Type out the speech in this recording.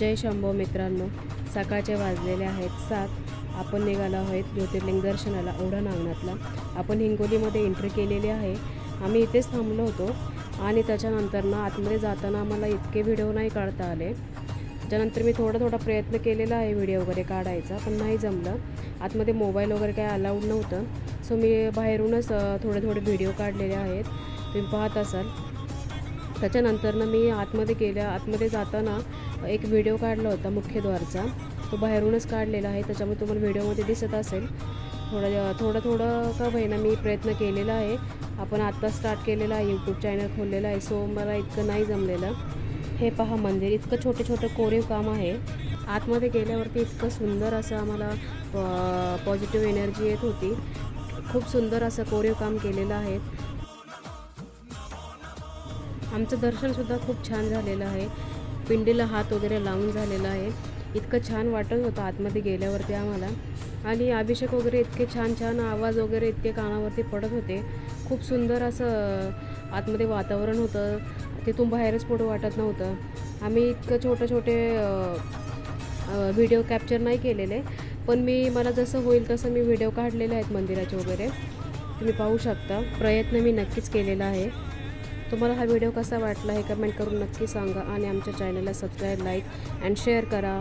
जय शंभो मित्रांनो. सकाळचे वाजलेले आहेत सात. आपण निघालो आहोत ज्योतिर्लिंग दर्शनाला ओढा नागनाथला. आपण हिंगोलीमध्ये एंट्री केलेली आहे. आम्ही इथेच थांबलो होतो. आणि त्याच्यानंतर ना आतमध्ये जाताना आम्हाला इतके व्हिडिओ नाही काढता आले. त्याच्यानंतर मी थोडा थोडा प्रयत्न केलेला आहे व्हिडिओ वगैरे काढायचा पण नाही जमलं. आतमध्ये मोबाईल वगैरे काही अलाउड नव्हतं. सो मी बाहेरूनच थोडे थोडे व्हिडिओ काढलेले आहेत. तुम्ही पाहत असाल. त्याच्यानंतरनं मी आतमध्ये गेल्या आतमध्ये जाताना एक व्हिडिओ काढला होता मुख्यद्वारचा. तो बाहेरूनच काढलेला आहे त्याच्यामुळे तुम्हाला व्हिडिओमध्ये दिसत असेल. थोडं थोडं थोडं का होईना मी प्रयत्न केलेला आहे. आपण आत्ता स्टार्ट केलेला आहे यूट्यूब चॅनल खोललेलं आहे सो मला इतकं नाही जमलेलं. हे पहा मंदिर इतकं छोटे छोटं कोरीव काम आहे. आतमध्ये गेल्यावरती इतकं सुंदर असं आम्हाला पॉझिटिव्ह एनर्जी येत होती. खूप सुंदर असं कोरीव काम केलेलं आहे. आमचं दर्शनसुद्धा खूप छान झालेलं आहे. पिंडीला हात वगैरे लावून झालेला आहे. इतकं छान वाटत होतं आतमध्ये गेल्यावरती आम्हाला. आणि अभिषेक वगैरे इतके छान छान आवाज वगैरे इतके कानावरती पडत होते. खूप सुंदर असं आतमध्ये वातावरण होतं. तिथून बाहेरच पुढं वाटत नव्हतं. आम्ही इतकं छोटे छोटे व्हिडिओ कॅप्चर नाही केलेले. पण मी मला जसं होईल तसं मी व्हिडिओ काढलेले आहेत मंदिराचे वगैरे. तुम्ही पाहू शकता. प्रयत्न मी नक्कीच केलेला आहे. तुम्हाला हा व्हिडिओ कसा वाटला हे कमेंट करून नक्की सांगा आणि आमच्या चॅनलला सबस्क्राईब लाईक अँड शेअर करा.